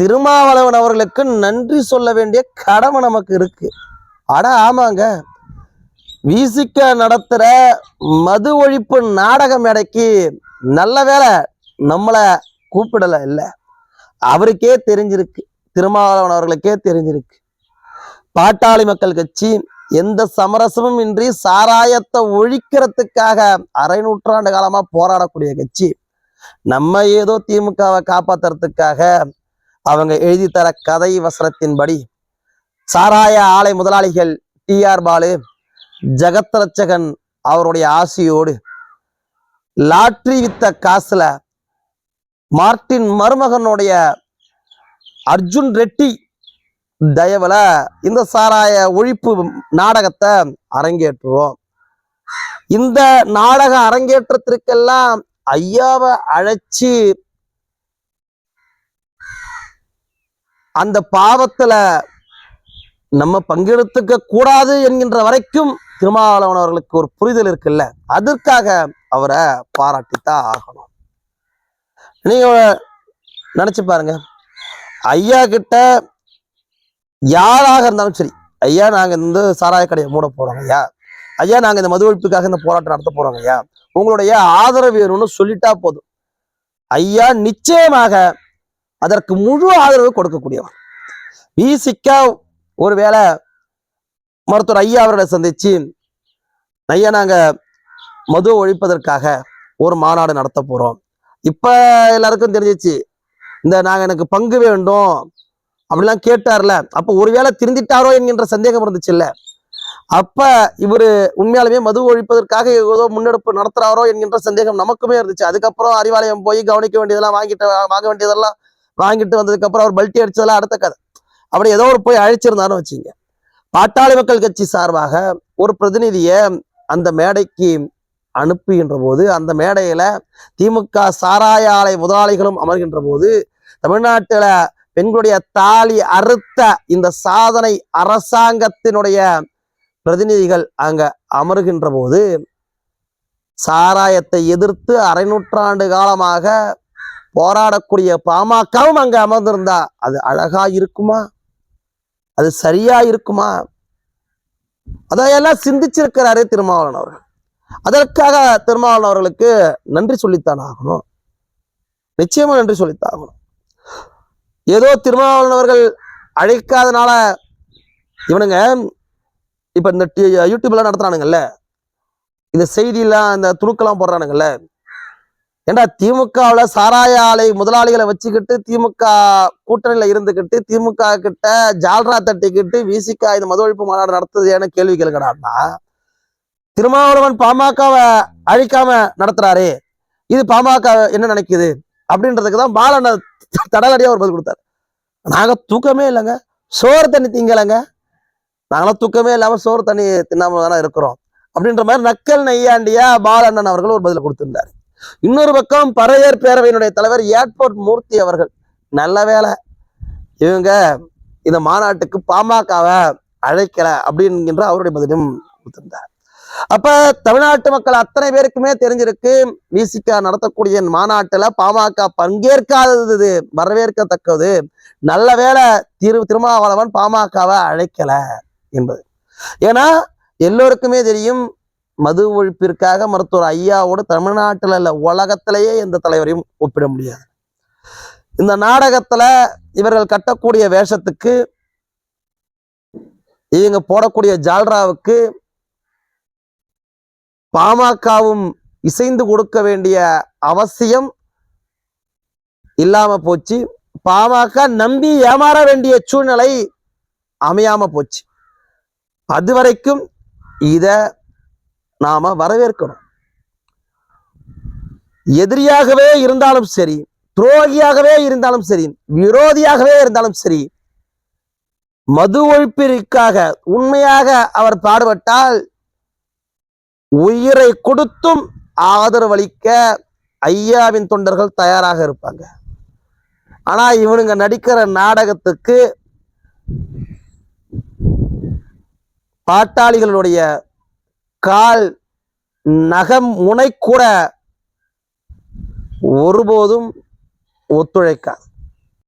திருமாவளவன் அவர்களுக்கு நன்றி சொல்ல வேண்டிய கடமை நமக்கு இருக்கு. அட ஆமாங்க. விசிக்க நடத்துகிற மது ஒழிப்பு நாடக மேடைக்கு நல்ல வேளை நம்மளை கூப்பிடலை இல்லை. அவருக்கே தெரிஞ்சிருக்கு. திருமாவளவன் அவர்களுக்கே தெரிஞ்சிருக்கு. பாட்டாளி மக்கள் கட்சி எந்த சமரசமும் இன்றி சாராயத்தை ஒழிக்கிறதுக்காக அரை நூற்றாண்டு காலமாக போராடக்கூடிய கட்சி நம்ம ஏதோ திமுகவை காப்பாத்துறதுக்காக அவங்க எழுதி தர கதை வசனத்தின்படி சாராய ஆலை முதலாளிகள் டி ஆர் பாலு ஜெகத்ரட்சகன் அவருடைய ஆசியோடு லாட்ரி வித்த காசுல மார்ட்டின் மருமகனுடைய அர்ஜுன் ரெட்டி தயவுல இந்த சாராய ஒழிப்பு நாடகத்தை அரங்கேற்றுவோம். இந்த நாடக அரங்கேற்றத்திற்கெல்லாம் ஐயாவை அழைச்சி அந்த பாவத்துல நம்ம பங்கெடுத்துக்க கூடாது என்கின்ற வரைக்கும் திருமாவளவன் அவர்களுக்கு ஒரு புரிதல் இருக்குல்ல? அதற்காக அவரை பாராட்டித்தான் ஆகணும். நீங்க நினைச்சு பாருங்க. ஐயா கிட்ட யாராக இருந்தாலும் சரி ஐயா நாங்க இந்த சாராய கடையை மூட போறோம் ஐயா. ஐயா நாங்க இந்த மது ஒழிப்புக்காக இந்த போராட்டம் நடத்த போறோம் ஐயா. உங்களுடைய ஆதரவு வேணும்னு சொல்லிட்டா போதும். ஐயா நிச்சயமாக அதற்கு முழு ஆதரவு கொடுக்கக்கூடியவர். விசிக்கா ஒருவேளை மருத்துவர் ஐயா அவர்களை சந்திச்சு ஐயா நாங்க மது ஒழிப்பதற்காக ஒரு மாநாடு நடத்த போறோம். இப்போ எல்லாருக்கும் தெரிஞ்சிச்சு இந்த நாங்கள் எனக்கு பங்கு வேண்டும் அப்படிலாம் கேட்டார்ல. அப்போ ஒருவேளை திருந்திட்டாரோ என்கின்ற சந்தேகம் இருந்துச்சு இல்லை. அப்போ இவர் உண்மையாலுமே மது ஒழிப்பதற்காக ஏதோ முன்னெடுப்பு நடத்துறாரோ என்கின்ற சந்தேகம் நமக்குமே இருந்துச்சு. அதுக்கப்புறம் அறிவாலயம் போய் கவனிக்க வேண்டியதெல்லாம் வாங்கிட்டு வாங்க வேண்டியதெல்லாம் வாங்கிட்டு வந்ததுக்கு அப்புறம் அவர் பல்ட்டி அடிச்சதெல்லாம் அடுத்த கதை. அப்படி ஏதோ ஒரு போய் அழைச்சிருந்தான்னு வச்சுங்க. பாட்டாளி மக்கள் கட்சி சார்பாக ஒரு பிரதிநிதியை அந்த மேடைக்கு அனுப்புகின்ற போது அந்த மேடையில திமுக சாராய ஆலை முதலாளிகளும் அமர்கின்ற போது தமிழ்நாட்டுல பெண்களுடைய தாலி அறுத்த இந்த சாதனை அரசாங்கத்தினுடைய பிரதிநிதிகள் அங்க அமருகின்ற போது சாராயத்தை எதிர்த்து அரை நூற்றாண்டு காலமாக போராடக்கூடிய பாமகவும் அங்க அமர்ந்திருந்தா அது அழகா இருக்குமா அது சரியா இருக்குமா அதையெல்லாம் சிந்திச்சிருக்கிறாரே திருமாவளவன் அவர்கள் அதற்காக திருமாவளவன் அவர்களுக்கு நன்றி சொல்லித்தான் ஆகணும் நிச்சயமா நன்றி சொல்லித்தான் ஆகணும் ஏதோ திருமாவளவன் அவர்கள் அழைக்காதனால இவனுங்க இப்ப இந்த டி- நடத்துறானுங்கல்ல இந்த செய்தியெல்லாம் இந்த துணுக்கெல்லாம் போடுறானுங்கல்ல ஏண்டா திமுகவுல சாராய ஆலை முதலாளிகளை வச்சுக்கிட்டு திமுக கூட்டணியில இருந்துகிட்டு திமுக கிட்ட ஜால்ரா தட்டிக்கிட்டு விசிகா இந்த மது ஒழிப்பு மாநாடு நடத்துது ஏன்னு கேள்வி கேளுங்கடான்னா திருமாவளவன் பாமகவை அழிக்காம நடத்துறாரு இது பாமக என்ன நினைக்குது? அப்படின்றதுக்கு தான் பாலன தடலடியாக ஒரு பதில் கொடுத்தாரு. நாங்க தூக்கமே இல்லைங்க. சோறு தண்ணி திங்கலைங்க. நாங்களாம் தூக்கமே இல்லாம சோறு தண்ணி தின்னாமல் தானே இருக்கிறோம். அப்படின்ற மாதிரி நக்கல் நெய்யாண்டியா பாலண்ணன் அவர்கள் ஒரு பதில் கொடுத்துருந்தாரு. இன்னொரு பக்கம் பறையர் பேரவையினுடைய தலைவர் ஏர்போர்ட் மூர்த்தி அவர்கள். நல்ல வேலை இவங்க இந்த மாநாட்டுக்கு பாமகவை அழைக்கல அப்படிங்கிற அவருடைய பதிலும் கொடுத்திருந்தார். அப்ப தமிழ்நாட்டு மக்கள் அத்தனை பேருக்குமே தெரிஞ்சிருக்கு விசிகா நடத்தக்கூடிய மாநாட்டுல பாமக பங்கேற்காதது வரவேற்கத்தக்கது. நல்ல வேளை திரு திருமாவளவன் பாமகவை அழைக்கல என்பது. ஏன்னா எல்லோருக்குமே தெரியும் மது ஒழிப்பிற்காக மருத்துவர் ஐயாவோடு தமிழ்நாட்டில் இல்லை உலகத்திலேயே எந்த தலைவரையும் ஒப்பிட முடியாது. இந்த நாடகத்துல இவர்கள் கட்டக்கூடிய வேஷத்துக்கு இவங்க போடக்கூடிய ஜால்ராவுக்கு பாமகவும் இசைந்து கொடுக்க வேண்டிய அவசியம் இல்லாம போச்சு. பாமக நம்பி ஏமாற வேண்டிய சூழ்நிலை அமையாம போச்சு. அது வரைக்கும் இத நாம வரவேற்கணும். எதிரியாகவே இருந்தாலும் சரி துரோகியாகவே இருந்தாலும் சரி விரோதியாகவே இருந்தாலும் சரி மது ஒழிப்பிற்காக உண்மையாக அவர் பாடுபட்டால் உயிரை கொடுத்தும் ஆதரவளிக்க ஐயாவின் தொண்டர்கள் தயாராக இருப்பாங்க. ஆனா இவனுங்க நடிக்கிற நாடகத்துக்கு பாட்டாளிகளுடைய கால் நகம் முனை கூட ஒருபோதும் ஒத்துழைக்காது.